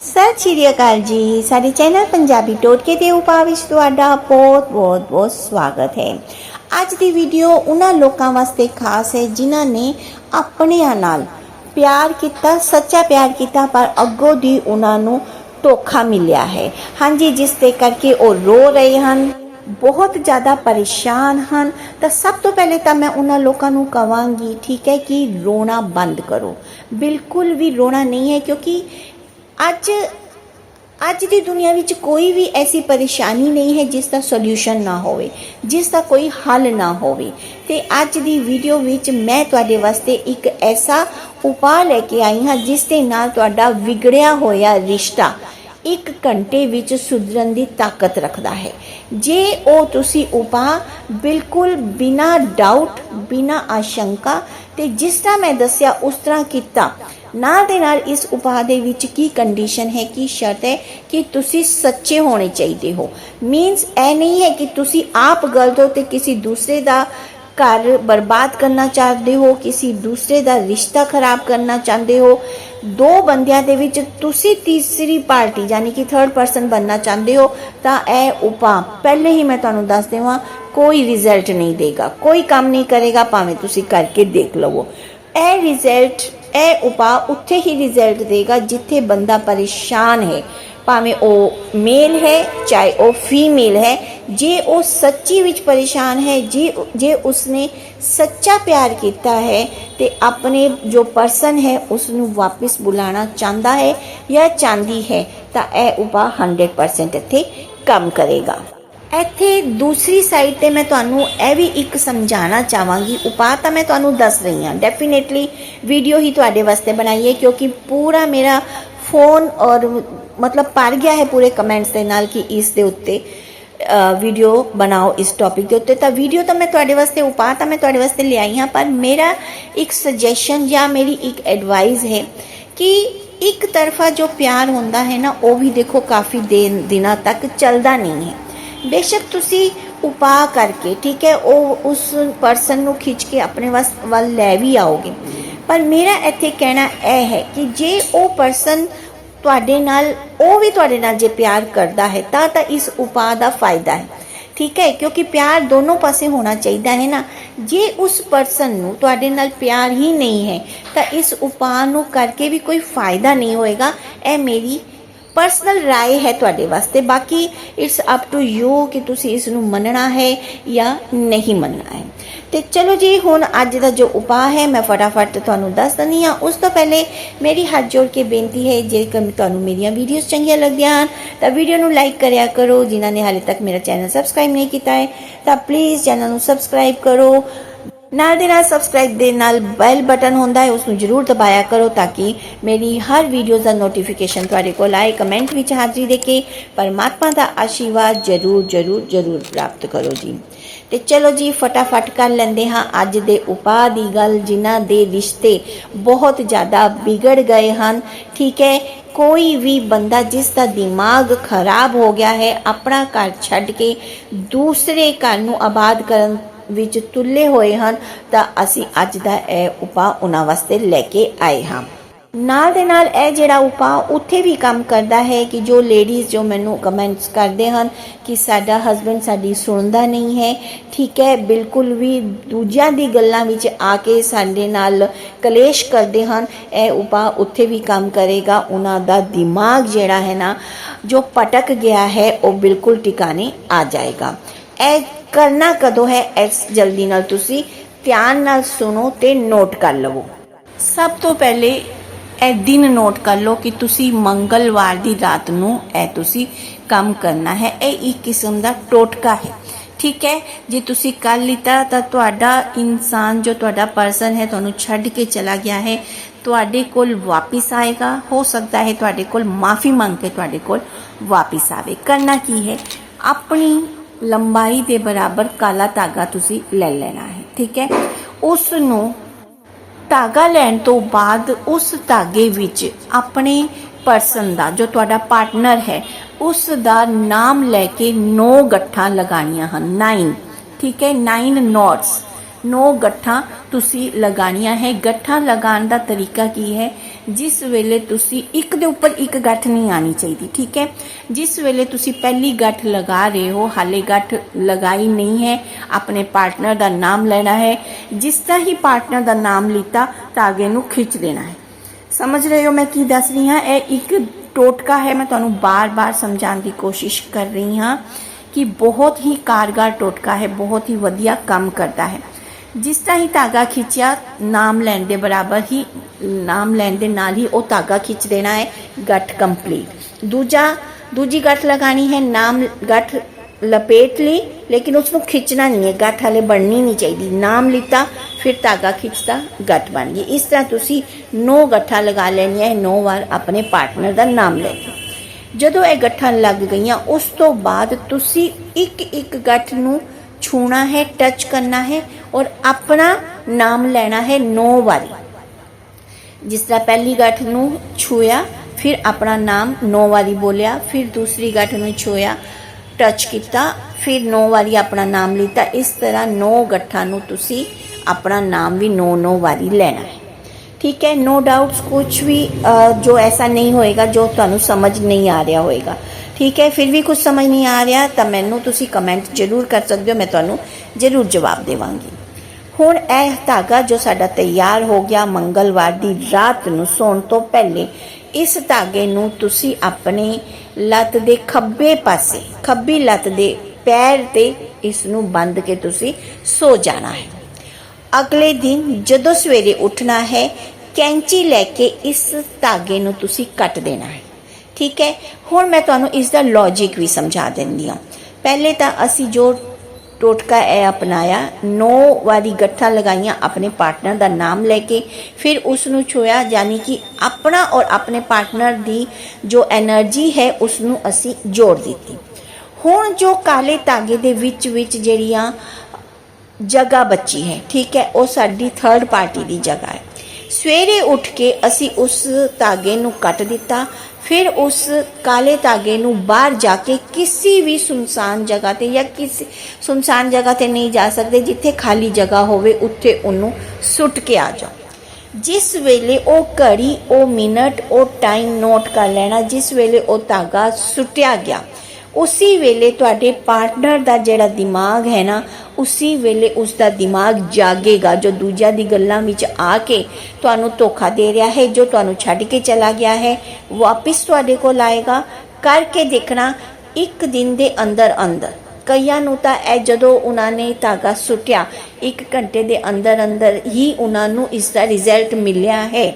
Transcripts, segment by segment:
ਸਤਿ ਸ਼੍ਰੀ ਅਕਾਲ ਜੀ। ਸਾਡੇ ਚੈਨਲ ਪੰਜਾਬੀ ਟੋਟਕੇ ਦੇ ਉਪਾਅ ਵਿੱਚ ਤੁਹਾਡਾ ਬਹੁਤ ਬਹੁਤ ਬਹੁਤ ਸਵਾਗਤ ਹੈ। ਅੱਜ ਦੀ ਵੀਡੀਓ ਉਹਨਾਂ ਲੋਕਾਂ ਵਾਸਤੇ ਖਾਸ ਹੈ ਜਿਨ੍ਹਾਂ ਨੇ ਆਪਣਿਆਂ ਨਾਲ ਪਿਆਰ ਕੀਤਾ, ਸੱਚਾ ਪਿਆਰ ਕੀਤਾ, ਪਰ ਅੱਗੋਂ ਦੀ ਉਹਨਾਂ ਨੂੰ ਧੋਖਾ ਮਿਲਿਆ ਹੈ। ਹਾਂਜੀ, ਜਿਸ ਦੇ ਕਰਕੇ ਉਹ ਰੋ ਰਹੇ ਹਨ, ਬਹੁਤ ਜ਼ਿਆਦਾ ਪਰੇਸ਼ਾਨ ਹਨ। ਤਾਂ ਸਭ ਤੋਂ ਪਹਿਲੇ ਤਾਂ ਮੈਂ ਉਹਨਾਂ ਲੋਕਾਂ ਨੂੰ ਕਵਾਂਗੀ, ਠੀਕ ਹੈ, ਕਿ ਰੋਣਾ ਬੰਦ ਕਰੋ। ਬਿਲਕੁਲ ਵੀ ਰੋਣਾ ਨਹੀਂ ਹੈ, ਕਿਉਂਕਿ ਅੱਜ ਅੱਜ ਦੀ ਦੁਨੀਆ ਵਿੱਚ ਕੋਈ ਵੀ ਐਸੀ ਪਰੇਸ਼ਾਨੀ ਨਹੀਂ ਹੈ ਜਿਸ ਦਾ ਸੋਲੂਸ਼ਨ ਨਾ ਹੋਵੇ, ਜਿਸ ਦਾ ਕੋਈ ਹੱਲ ਨਾ ਹੋਵੇ। ਤੇ ਅੱਜ ਦੀ ਵੀਡੀਓ ਵਿੱਚ ਮੈਂ ਤੁਹਾਡੇ ਵਾਸਤੇ ਇੱਕ ਐਸਾ ਉਪਾਅ ਲੈ ਕੇ ਆਈ ਹਾਂ ਜਿਸ ਦੇ ਨਾਲ ਤੁਹਾਡਾ ਵਿਗੜਿਆ ਹੋਇਆ ਰਿਸ਼ਤਾ ਇੱਕ ਘੰਟੇ ਵਿੱਚ ਸੁਧਰਨ ਦੀ ਤਾਕਤ ਰੱਖਦਾ ਹੈ। ਜੇ ਉਹ ਤੁਸੀਂ ਉਪਾਅ ਬਿਲਕੁਲ ਬਿਨਾ ਡਾਊਟ ਬਿਨਾ ਆਸ਼ੰਕਾ ਤੇ ਜਿਸ ਤਰ੍ਹਾਂ ਮੈਂ ਦੱਸਿਆ ਉਸ ਤਰ੍ਹਾਂ ਕੀਤਾ ਨਾਲ ਦੇ ਨਾਲ ਇਸ ਉਪਾਅ ਦੇ ਵਿੱਚ ਕੀ ਕੰਡੀਸ਼ਨ ਹੈ, ਕੀ ਸ਼ਰਤ ਹੈ ਕਿ ਤੁਸੀਂ ਸੱਚੇ ਹੋਣੇ ਚਾਹੀਦੇ ਹੋ। ਮੀਨਸ ਇਹ ਨਹੀਂ ਹੈ ਕਿ ਤੁਸੀਂ ਆਪ ਗਲਤ ਹੋ ਤੇ ਕਿਸੇ ਦੂਸਰੇ ਦਾ ਘਰ ਬਰਬਾਦ ਕਰਨਾ ਚਾਹਦੇ ਹੋ, ਕਿਸੇ ਦੂਸਰੇ ਦਾ ਰਿਸ਼ਤਾ ਖਰਾਬ ਕਰਨਾ ਚਾਹੁੰਦੇ ਹੋ। ਦੋ ਬੰਦਿਆਂ ਦੇ ਵਿੱਚ ਤੁਸੀਂ ਤੀਸਰੀ ਪਾਰਟੀ ਯਾਨੀ ਕਿ ਥਰਡ ਪਰਸਨ ਬਣਨਾ ਚਾਹੁੰਦੇ ਹੋ, ਤਾਂ ਇਹ ਉਪਾਅ ਪਹਿਲੇ ਹੀ ਮੈਂ ਤੁਹਾਨੂੰ ਦੱਸ ਦੇਵਾਂ, ਕੋਈ ਰਿਜ਼ਲਟ ਨਹੀਂ ਦੇਗਾ, ਕੋਈ ਕੰਮ ਨਹੀਂ ਕਰੇਗਾ, ਭਾਵੇਂ ਤੁਸੀਂ ਕਰਕੇ ਦੇਖ ਲਵੋ। ਇਹ ਰਿਜ਼ਲਟ ਇਹ ਉਪਾਅ ਉੱਥੇ ਹੀ ਰਿਜ਼ਲਟ ਦੇਗਾ ਜਿੱਥੇ ਬੰਦਾ ਪਰੇਸ਼ਾਨ ਹੈ। ਭਾਵੇਂ ਉਹ ਮੇਲ ਹੈ, ਚਾਹੇ ਉਹ ਫੀਮੇਲ ਹੈ, ਜੇ ਉਹ ਸੱਚੀ ਵਿੱਚ ਪਰੇਸ਼ਾਨ ਹੈ, ਜੇ ਜੇ ਉਸਨੇ ਸੱਚਾ ਪਿਆਰ ਕੀਤਾ ਹੈ, ਤੇ ਆਪਣੇ ਜੋ ਪਰਸਨ ਹੈ ਉਸ ਨੂੰ ਵਾਪਸ ਬੁਲਾਣਾ ਚਾਹੁੰਦਾ ਹੈ ਜਾਂ ਚਾਹੁੰਦੀ ਹੈ, ਤਾਂ ਇਹ ਉਪਾਅ 100% ਇੱਥੇ ਕੰਮ ਕਰੇਗਾ। ਇੱਥੇ ਦੂਸਰੀ ਸਾਈਡ ਤੇ ਮੈਂ ਤੁਹਾਨੂੰ ਇਹ ਵੀ ਇੱਕ ਸਮਝਾਉਣਾ ਚਾਹਾਂਗੀ। ਉਪਾਅ ਤਾਂ ਮੈਂ ਤੁਹਾਨੂੰ ਦੱਸ ਰਹੀ ਹਾਂ। ਡੈਫੀਨੇਟਲੀ ਵੀਡੀਓ ਹੀ ਤੁਹਾਡੇ ਵਾਸਤੇ ਬਣਾਈਏ, ਕਿਉਂਕਿ ਪੂਰਾ ਮੇਰਾ ਫੋਨ ਔਰ ਮਤਲਬ ਭਰ ਗਿਆ ਹੈ ਪੂਰੇ ਕਮੈਂਟਸ ਦੇ ਨਾਲ ਕਿ ਇਸ ਦੇ ਉੱਤੇ ਵੀਡੀਓ ਬਣਾਓ ਇਸ ਟੌਪਿਕ ਦੇ ਉੱਤੇ। ਤਾਂ ਵੀਡੀਓ ਤਾਂ ਮੈਂ ਤੁਹਾਡੇ ਵਾਸਤੇ, ਉਪਾਅ ਤਾਂ ਮੈਂ ਤੁਹਾਡੇ ਵਾਸਤੇ ਲਿਆਈ ਹਾਂ, ਪਰ ਮੇਰਾ ਇੱਕ ਸੁਜੈਸ਼ਨ ਜਾਂ ਮੇਰੀ ਇੱਕ ਐਡਵਾਈਸ ਹੈ ਕਿ ਇੱਕ ਤਰਫਾ ਜੋ ਪਿਆਰ ਹੁੰਦਾ ਹੈ ਨਾ, ਉਹ ਵੀ ਦੇਖੋ ਕਾਫੀ ਦਿਨ ਦਿਨਾਂ ਤੱਕ ਚੱਲਦਾ ਨਹੀਂ ਹੈ। ਬੇਸ਼ੱਕ ਤੁਸੀਂ ਉਪਾਅ ਕਰਕੇ, ਠੀਕ ਹੈ, ਉਹ ਉਸ ਪਰਸਨ ਨੂੰ ਖਿੱਚ ਕੇ ਆਪਣੇ ਵਸ, ਵੱਲ ਲੈ ਵੀ ਆਓਗੇ। ਪਰ ਮੇਰਾ ਇੱਥੇ ਕਹਿਣਾ ਇਹ ਹੈ ਕਿ ਜੇ ਉਹ ਪਰਸਨ ਤੁਹਾਡੇ ਨਾਲ, ਉਹ ਵੀ ਤੁਹਾਡੇ ਨਾਲ ਜੇ ਪਿਆਰ ਕਰਦਾ ਹੈ, ਤਾਂ ਤਾਂ ਇਸ ਉਪਾਅ ਦਾ ਫਾਇਦਾ ਹੈ। ਠੀਕ ਹੈ, ਕਿਉਂਕਿ ਪਿਆਰ ਦੋਨੋਂ ਪਾਸੇ ਹੋਣਾ ਚਾਹੀਦਾ ਹੈ ਨਾ। ਜੇ ਉਸ ਪਰਸਨ ਨੂੰ ਤੁਹਾਡੇ ਨਾਲ ਪਿਆਰ ਹੀ ਨਹੀਂ ਹੈ, ਤਾਂ ਇਸ ਉਪਾਅ ਨੂੰ ਕਰਕੇ ਵੀ ਕੋਈ ਫਾਇਦਾ ਨਹੀਂ ਹੋਏਗਾ। ਇਹ ਮੇਰੀ ਪਰਸਨਲ ਰਾਏ ਹੈ ਤੁਹਾਡੇ ਵਾਸਤੇ। ਬਾਕੀ ਇਟਸ ਅਪ ਟੂ ਯੂ ਕਿ ਤੁਸੀਂ ਇਸ ਨੂੰ ਮੰਨਣਾ ਹੈ ਜਾਂ ਨਹੀਂ ਮੰਨਣਾ ਹੈ। ਤੇ ਚਲੋ ਜੀ, ਹੁਣ ਅੱਜ ਦਾ ਜੋ ਉਪਾਅ ਹੈ, ਮੈਂ ਫਟਾਫਟ ਤੁਹਾਨੂੰ ਦੱਸ ਦਿੰਦੀ ਹਾਂ। ਉਸ ਤੋਂ ਪਹਿਲੇ ਮੇਰੀ ਹੱਥ ਜੋੜ ਕੇ ਬੇਨਤੀ ਹੈ, ਜੇਕਰ ਤੁਹਾਨੂੰ ਮੇਰੀਆਂ ਵੀਡੀਓਜ਼ ਚੰਗੀਆਂ ਲੱਗਦੀਆਂ ਹਨ, ਤਾਂ ਵੀਡੀਓ ਨੂੰ ਲਾਈਕ ਕਰਿਆ ਕਰੋ। ਜਿਨ੍ਹਾਂ ਨੇ ਹਾਲੇ ਤੱਕ ਮੇਰਾ ਚੈਨਲ ਸਬਸਕ੍ਰਾਈਬ ਨਹੀਂ ਕੀਤਾ ਹੈ, ਤਾਂ ਪਲੀਜ਼ ਚੈਨਲ ਨੂੰ ਸਬਸਕ੍ਰਾਈਬ ਕਰੋ। ਨਾਲ ਦੇ ਨਾਲ ਸਬਸਕ੍ਰਾਈਬ ਦੇ ਨਾਲ ਬੈਲ ਬਟਨ ਹੁੰਦਾ ਹੈ ਉਸ ਨੂੰ ਜਰੂਰ ਦਬਾਇਆ ਕਰੋ ਤਾਂ ਕਿ ਮੇਰੀ ਹਰ ਵੀਡੀਓ ਦਾ ਨੋਟੀਫਿਕੇਸ਼ਨ ਤੁਹਾਡੇ ਕੋਲ ਆਏ ਕਮੈਂਟ ਵਿੱਚ ਹਾਜ਼ਰੀ ਦੇ ਕੇ ਪਰਮਾਤਮਾ ਦਾ ਆਸ਼ੀਰਵਾਦ ਜਰੂਰ ਜਰੂਰ ਜਰੂਰ ਪ੍ਰਾਪਤ ਕਰੋ ਜੀ। ਤੇ ਚਲੋ ਜੀ, ਫਟਾਫਟ ਕਰ ਲੈਂਦੇ ਹਾਂ ਅੱਜ ਦੇ ਉਪਾਅ ਦੀ ਗੱਲ, ਜਿਨ੍ਹਾਂ ਦੇ ਰਿਸ਼ਤੇ ਬਹੁਤ ਜ਼ਿਆਦਾ ਵਿਗੜ ਗਏ ਹਨ। ਠੀਕ ਹੈ, ਕੋਈ ਵੀ ਬੰਦਾ ਜਿਸ ਦਾ ਦਿਮਾਗ ਖਰਾਬ ਹੋ ਗਿਆ ਹੈ, ਆਪਣਾ ਘਰ ਛੱਡ ਕੇ ਦੂਸਰੇ ਘਰ ਨੂੰ ਆਬਾਦ ਕਰਨ ਵਿੱਚ ਤੁੱਲੇ ਹੋਏ ਹਨ, ਤਾਂ ਅਸੀਂ ਅੱਜ ਦਾ ਇਹ ਉਪਾਅ ਉਹਨਾਂ ਵਾਸਤੇ ਲੈ ਕੇ ਆਏ ਹਾਂ। ਨਾਲ ਦੇ ਨਾਲ ਇਹ ਜਿਹੜਾ ਉਪਾਅ ਉੱਥੇ ਵੀ ਕੰਮ ਕਰਦਾ ਹੈ ਕਿ ਜੋ ਲੇਡੀਜ਼ ਜੋ ਮੈਨੂੰ ਕਮੈਂਟਸ ਕਰਦੇ ਹਨ ਕਿ ਸਾਡਾ ਹਸਬੰਡ ਸਾਡੀ ਸੁਣਦਾ ਨਹੀਂ ਹੈ, ਠੀਕ ਹੈ, ਬਿਲਕੁਲ ਵੀ ਦੂਜਿਆਂ ਦੀ ਗੱਲਾਂ ਵਿੱਚ ਆ ਕੇ ਸਾਡੇ ਨਾਲ ਕਲੇਸ਼ ਕਰਦੇ ਹਨ, ਇਹ ਉਪਾਅ ਉੱਥੇ ਵੀ ਕੰਮ ਕਰੇਗਾ। ਉਹਨਾਂ ਦਾ ਦਿਮਾਗ ਜਿਹੜਾ ਹੈ ਨਾ, ਜੋ ਪਟਕ ਗਿਆ ਹੈ, ਉਹ ਬਿਲਕੁਲ ਟਿਕਾਣੇ ਆ ਜਾਏਗਾ। ਇਹ ਕਰਨਾ ਕਦੋਂ ਹੈ? ਇਸ ਜਲਦੀ ਨਾਲ ਤੁਸੀਂ ਧਿਆਨ ਨਾਲ ਸੁਣੋ ਤੇ ਨੋਟ ਕਰ ਲਵੋ। ਸਭ ਤੋਂ ਪਹਿਲੇ ਇਹ ਦਿਨ ਨੋਟ ਕਰ ਲਓ ਕਿ ਤੁਸੀਂ ਮੰਗਲਵਾਰ ਦੀ ਰਾਤ ਨੂੰ ਇਹ ਤੁਸੀਂ ਕੰਮ ਕਰਨਾ ਹੈ। ਇਹ ਇੱਕ ਕਿਸਮ ਦਾ ਟੋਟਕਾ ਹੈ। ਠੀਕ ਹੈ? ਜੇ ਤੁਸੀਂ ਕਰ ਲਿੱਤਾ ਤਾਂ ਤੁਹਾਡਾ ਇਨਸਾਨ ਜੋ ਤੁਹਾਡਾ ਪਰਸਨ ਹੈ ਤੁਹਾਨੂੰ ਛੱਡ ਕੇ ਚਲਾ ਗਿਆ ਹੈ। ਤੁਹਾਡੇ ਕੋਲ ਵਾਪਿਸ ਆਏਗਾ। ਹੋ ਸਕਦਾ ਹੈ ਤੁਹਾਡੇ ਕੋਲ ਮਾਫੀ ਮੰਗ ਕੇ ਤੁਹਾਡੇ ਕੋਲ ਵਾਪਿਸ ਆਵੇ। ਕਰਨਾ ਕੀ ਹੈ? ਆਪਣੀ ਲੰਬਾਈ ਦੇ ਬਰਾਬਰ ਕਾਲਾ ਧਾਗਾ ਤੁਸੀਂ ਲੈ ਲੈਣਾ ਹੈ, ਠੀਕ ਹੈ? ਉਸ ਨੂੰ ਧਾਗਾ ਲੈਣ ਤੋਂ ਬਾਅਦ ਉਸ ਧਾਗੇ ਵਿੱਚ ਆਪਣੇ ਪਰਸਨ ਦਾ, ਜੋ ਤੁਹਾਡਾ ਪਾਰਟਨਰ ਹੈ, ਉਸ ਦਾ ਨਾਮ ਲੈ ਕੇ 9 ਗੱਠਾਂ ਲਗਾਣੀਆਂ ਹਨ 9 ਠੀਕ ਹੈ? 9 ਨੋਟਸ 9 ਗੱਠਾਂ ਤੁਸੀਂ ਲਗਾਣੀਆਂ ਹੈ। ਗੱਠਾਂ ਲਗਾਉਣ ਦਾ ਤਰੀਕਾ ਕੀ ਹੈ? ਜਿਸ ਵੇਲੇ ਤੁਸੀਂ ਇੱਕ ਦੇ ਉੱਪਰ ਇੱਕ ਗੱਠ ਨਹੀਂ ਆਣੀ ਚਾਹੀਦੀ, ਠੀਕ ਹੈ? ਜਿਸ ਵੇਲੇ ਤੁਸੀਂ ਪਹਿਲੀ ਗੱਠ ਲਗਾ ਰਹੇ ਹੋ, ਹਾਲੇ ਗੱਠ ਲਗਾਈ ਨਹੀਂ ਹੈ, ਆਪਣੇ ਪਾਰਟਨਰ ਦਾ ਨਾਮ ਲੈਣਾ ਹੈ, ਜਿਸ ਤਰ੍ਹਾਂ ਹੀ ਪਾਰਟਨਰ ਦਾ ਨਾਮ ਲਿੱਤਾ ਧਾਗੇ ਨੂੰ ਖਿੱਚ ਦੇਣਾ ਹੈ। ਸਮਝ ਰਹੇ ਹੋ ਮੈਂ ਕੀ ਦੱਸ ਰਹੀ ਹਾਂ? ਇਹ ਇੱਕ ਟੋਟਕਾ ਹੈ, ਮੈਂ ਤੁਹਾਨੂੰ ਬਾਰ-ਬਾਰ ਸਮਝਾਉਣ ਦੀ ਕੋਸ਼ਿਸ਼ ਕਰ ਰਹੀ ਹਾਂ ਕਿ ਬਹੁਤ ਹੀ ਕਾਰਗਰ ਟੋਟਕਾ ਹੈ, ਬਹੁਤ ਹੀ ਵਧੀਆ ਕੰਮ ਕਰਦਾ ਹੈ। ਜਿਸ ਤਰ੍ਹਾਂ ਹੀ ਧਾਗਾ ਖਿੱਚਿਆ, ਨਾਮ ਲੈਣ ਦੇ ਬਰਾਬਰ ਹੀ, ਨਾਮ ਲੈਣ ਦੇ ਨਾਲ ਹੀ ਉਹ ਧਾਗਾ ਖਿੱਚ ਦੇਣਾ ਹੈ, ਗੱਠ ਕੰਪਲੀਟ ਦੂਜਾ, ਦੂਜੀ ਗੱਠ ਲਗਾਣੀ ਹੈ, ਨਾਮ ਗੱਠ ਲਪੇਟ ਲਈ, ਲੇਕਿਨ ਉਸ ਨੂੰ ਖਿੱਚਣਾ ਨਹੀਂ ਹੈ, ਗੱਠ ਹਲੇ ਬਣਨੀ ਨਹੀਂ ਚਾਹੀਦੀ। ਨਾਮ ਲਿੱਤਾ, ਫਿਰ ਧਾਗਾ ਖਿੱਚਤਾ ਗੱਠ ਬਣ ਗਈ। ਇਸ ਤਰ੍ਹਾਂ ਤੁਸੀਂ ਨੌ ਗੱਠਾਂ ਲਗਾ ਲੈਣੀਆਂ ਹੈ 9 ਵਾਰ ਆਪਣੇ ਪਾਰਟਨਰ ਦਾ ਨਾਮ ਲੈ ਕੇ ਜਦੋਂ ਇਹ ਗੱਠਾਂ ਲੱਗ ਗਈਆਂ, ਉਸ ਤੋਂ ਬਾਅਦ ਤੁਸੀਂ ਇੱਕ ਇੱਕ ਗੱਠ ਨੂੰ ਛੂਣਾ ਹੈ ਟੱਚ ਕਰਨਾ ਹੈ ਔਰ ਆਪਣਾ ਨਾਮ ਲੈਣਾ ਹੈ 9 ਵਾਰੀ। ਜਿਸ ਤਰ੍ਹਾਂ ਪਹਿਲੀ ਗੱਠ ਨੂੰ ਛੂਇਆ, ਫਿਰ ਆਪਣਾ ਨਾਮ 9 ਵਾਰੀ ਬੋਲਿਆ, ਫਿਰ ਦੂਸਰੀ ਗੱਠ ਨੂੰ ਛੂਇਆ ਟੱਚ ਕੀਤਾ, ਫਿਰ 9 ਵਾਰੀ ਆਪਣਾ ਨਾਮ ਲਿੱਤਾ। ਇਸ ਤਰ੍ਹਾਂ 9 ਗੱਠਾਂ ਨੂੰ ਤੁਸੀਂ ਆਪਣਾ ਨਾਮ ਵੀ 9-9 ਵਾਰੀ ਲੈਣਾ ਹੈ। ਠੀਕ ਹੈ ਨੋ ਡਾਊਟਸ ਕੁਝ ਵੀ ਜੋ ਐਸਾ ਨਹੀਂ ਹੋਏਗਾ, ਜੋ ਤੁਹਾਨੂੰ ਸਮਝ ਨਹੀਂ ਆ ਰਿਹਾ ਹੋਏਗਾ। ਠੀਕ ਹੈ, ਫਿਰ ਵੀ ਕੁਝ ਸਮਝ ਨਹੀਂ ਆ ਰਿਹਾ, ਤਾਂ ਮੈਨੂੰ ਤੁਸੀਂ ਕਮੈਂਟ ਜ਼ਰੂਰ ਕਰ ਸਕਦੇ ਹੋ, ਮੈਂ ਤੁਹਾਨੂੰ ਜ਼ਰੂਰ ਜਵਾਬ ਦੇਵਾਂਗੀ। ਹੁਣ ਇਹ ਧਾਗਾ ਜੋ ਸਾਡਾ ਤਿਆਰ ਹੋ ਗਿਆ ਮੰਗਲਵਾਰ ਦੀ ਰਾਤ ਨੂੰ ਸੌਣ ਤੋਂ ਪਹਿਲੇ, ਇਸ ਧਾਗੇ ਨੂੰ ਤੁਸੀਂ ਆਪਣੇ ਲੱਤ ਦੇ ਖੱਬੇ ਪਾਸੇ, ਖੱਬੀ ਲੱਤ ਦੇ ਪੈਰ ਤੇ ਇਸ ਨੂੰ ਬੰਦ ਕੇ ਤੁਸੀਂ ਸੋ ਜਾਣਾ ਹੈ। ਅਗਲੇ ਦਿਨ ਜਦੋਂ ਸਵੇਰੇ ਉੱਠਣਾ ਹੈ, ਕੈਂਚੀ ਲੈ ਕੇ ਇਸ ਧਾਗੇ ਨੂੰ ਤੁਸੀਂ ਕੱਟ ਦੇਣਾ ਹੈ। ਠੀਕ ਹੈ? ਹੁਣ ਮੈਂ ਤੁਹਾਨੂੰ ਇਸ ਦਾ ਲੌਜੀਕ ਵੀ ਸਮਝਾ ਦਿੰਦੀ ਹਾਂ। ਪਹਿਲੇ ਤਾਂ ਅਸੀਂ ਜੋ ਟੋਟਕਾ ਇਹ ਅਪਣਾਇਆ, ਨੌ ਵਾਰੀ ਗੱਠਾਂ ਲਗਾਈਆਂ ਆਪਣੇ ਪਾਰਟਨਰ ਦਾ ਨਾਮ ਲੈ ਕੇ, ਫਿਰ ਉਸ ਨੂੰ ਛੋਇਆ ਯਾਨੀ ਕਿ ਆਪਣਾ ਔਰ ਆਪਣੇ ਪਾਰਟਨਰ ਦੀ ਜੋ એનર્ਜੀ ਹੈ ਉਸ ਨੂੰ ਅਸੀਂ ਜੋੜ ਦਿੱਤੀ। ਹੁਣ ਜੋ ਕਾਲੇ ਧਾਗੇ ਦੇ ਵਿੱਚ ਵਿੱਚ ਜਿਹੜੀਆਂ ਜਗ੍ਹਾ ਬੱਚੀ ਹੈ, ਠੀਕ ਹੈ, ਉਹ ਸਾਡੀ ਥਰਡ ਪਾਰਟੀ ਦੀ ਜਗ੍ਹਾ ਹੈ। ਸਵੇਰੇ ਉੱਠ ਕੇ ਅਸੀਂ ਉਸ ਧਾਗੇ ਨੂੰ ਕੱਟ ਦਿੱਤਾ ਫਿਰ ਉਸ ਕਾਲੇ ਧਾਗੇ ਨੂੰ ਬਾਹਰ ਜਾ ਕੇ ਕਿਸੇ ਵੀ ਸੁਨਸਾਨ ਜਗ੍ਹਾ ਤੇ ਜਾਂ ਕਿਸੇ ਸੁਨਸਾਨ ਜਗ੍ਹਾ ਤੇ ਨਹੀਂ ਜਾ ਸਕਦੇ, ਜਿੱਥੇ ਖਾਲੀ ਜਗ੍ਹਾ ਹੋਵੇ, ਉੱਥੇ ਉਹਨੂੰ ਸੁੱਟ ਕੇ ਆ ਜਾਓ। ਜਿਸ ਵੇਲੇ ਉਹ ਘੜੀ, ਉਹ ਮਿੰਟ ਉਹ ਟਾਈਮ ਨੋਟ ਕਰ ਲੈਣਾ, ਜਿਸ ਵੇਲੇ ਉਹ ਧਾਗਾ ਸੁੱਟਿਆ ਗਿਆ ਉਸੇ ਵੇਲੇ ਤੁਹਾਡੇ ਪਾਰਟਨਰ ਦਾ ਜਿਹੜਾ ਦਿਮਾਗ ਹੈ ਨਾ, ਉਸੇ ਵੇਲੇ ਉਸ ਦਾ ਦਿਮਾਗ ਜਾਗੇਗਾ, ਜੋ ਦੂਜਿਆਂ ਦੀ ਗੱਲਾਂ ਵਿੱਚ ਆ ਕੇ ਤੁਹਾਨੂੰ ਧੋਖਾ ਦੇ ਰਿਹਾ ਹੈ, ਜੋ ਤੁਹਾਨੂੰ ਛੱਡ ਕੇ ਚਲਾ ਗਿਆ ਹੈ, ਵਾਪਿਸ ਤੁਹਾਡੇ ਕੋਲ ਆਏਗਾ। ਕਰਕੇ ਦੇਖਣਾ, ਇੱਕ ਦਿਨ ਦੇ ਅੰਦਰ ਅੰਦਰ। ਕਈਆਂ ਨੂੰ ਤਾਂ ਇਹ ਜਦੋਂ ਉਹਨਾਂ ਨੇ ਧਾਗਾ ਸੁੱਟਿਆ, ਇੱਕ ਘੰਟੇ ਦੇ ਅੰਦਰ ਅੰਦਰ ਹੀ ਉਹਨਾਂ ਨੂੰ ਇਸ ਦਾ ਰਿਜ਼ਲਟ ਮਿਲਿਆ ਹੈ।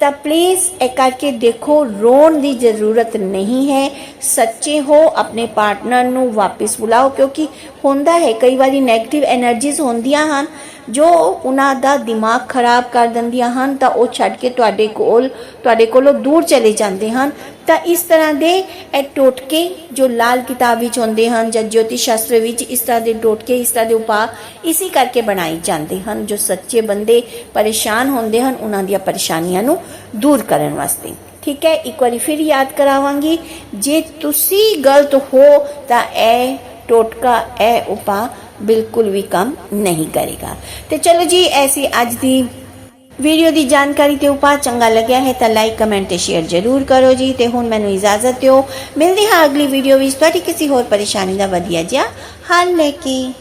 ਤਾਂ ਪਲੀਜ਼ ਇਹ ਕਰਕੇ ਦੇਖੋ, ਰੋਣ ਦੀ ਜ਼ਰੂਰਤ ਨਹੀਂ ਹੈ। ਸੱਚੇ ਹੋ, ਆਪਣੇ ਪਾਰਟਨਰ ਨੂੰ ਵਾਪਸ ਬੁਲਾਓ, ਕਿਉਂਕਿ ਹੁੰਦਾ ਹੈ, ਕਈ ਵਾਰੀ 네ਗੇਟਿਵ એનર્ਜੀਜ਼ ਹੁੰਦੀਆਂ ਹਨ। ਜੋ ਉਹਨਾਂ ਦਾ ਦਿਮਾਗ ਖਰਾਬ ਕਰ ਦਿੰਦੀਆਂ ਹਨ, ਤਾਂ ਉਹ ਛੱਡ ਕੇ ਤੁਹਾਡੇ ਕੋਲ, ਤੁਹਾਡੇ ਕੋਲੋਂ ਦੂਰ ਚਲੇ ਜਾਂਦੇ ਹਨ। ਤਾਂ ਇਸ ਤਰ੍ਹਾਂ ਦੇ ਇਹ ਟੋਟਕੇ ਜੋ ਲਾਲ ਕਿਤਾਬ ਵਿੱਚ ਹੁੰਦੇ ਹਨ ਜਾਂ ਜੋਤਿਸ਼ ਸ਼ਾਸਤਰ ਵਿੱਚ ਇਸ ਤਰ੍ਹਾਂ ਦੇ ਟੋਟਕੇ, ਇਸ ਤਰ੍ਹਾਂ ਦੇ ਉਪਾਅ ਇਸੇ ਕਰਕੇ ਬਣਾਏ ਜਾਂਦੇ ਹਨ, ਜੋ ਸੱਚੇ ਬੰਦੇ ਪਰੇਸ਼ਾਨ ਹੁੰਦੇ ਹਨ ਉਹਨਾਂ ਦੀਆਂ ਪਰੇਸ਼ਾਨੀਆਂ ਨੂੰ ਦੂਰ ਕਰਨ ਵਾਸਤੇ। ਠੀਕ ਹੈ, ਇੱਕ ਵਾਰੀ ਫਿਰ ਯਾਦ ਕਰਾਵਾਂਗੀ। ਜੇ ਤੁਸੀਂ ਗਲਤ ਹੋ, ਤਾਂ ਇਹ ਟੋਟਕਾ, ਇਹ ਉਪਾਅ ਬਿਲਕੁਲ ਵੀ ਕੰਮ ਨਹੀਂ ਕਰੇਗਾ। ਤੇ ਚਲੋ ਜੀ, ਐਸੀ ਅੱਜ ਦੀ ਵੀਡੀਓ ਦੀ ਜਾਣਕਾਰੀ ਤੇ ਉਪਾਅ ਚੰਗਾ ਲੱਗਿਆ ਹੈ ਤਾਂ ਲਾਈਕ ਕਮੈਂਟ ਤੇ ਸ਼ੇਅਰ ਜ਼ਰੂਰ ਕਰੋ ਜੀ। ਤੇ ਹੁਣ ਮੈਨੂੰ ਇਜਾਜ਼ਤ ਦਿਓ। ਮਿਲਦੇ ਹਾਂ ਅਗਲੀ ਵੀਡੀਓ ਵਿੱਚ। ਤੁਹਾਡੀ ਕਿਸੇ ਹੋਰ ਪਰੇਸ਼ਾਨੀ ਦਾ ਵਧੀਆ ਜਿਹਾ ਹੱਲ ਲੈ ਕੇ।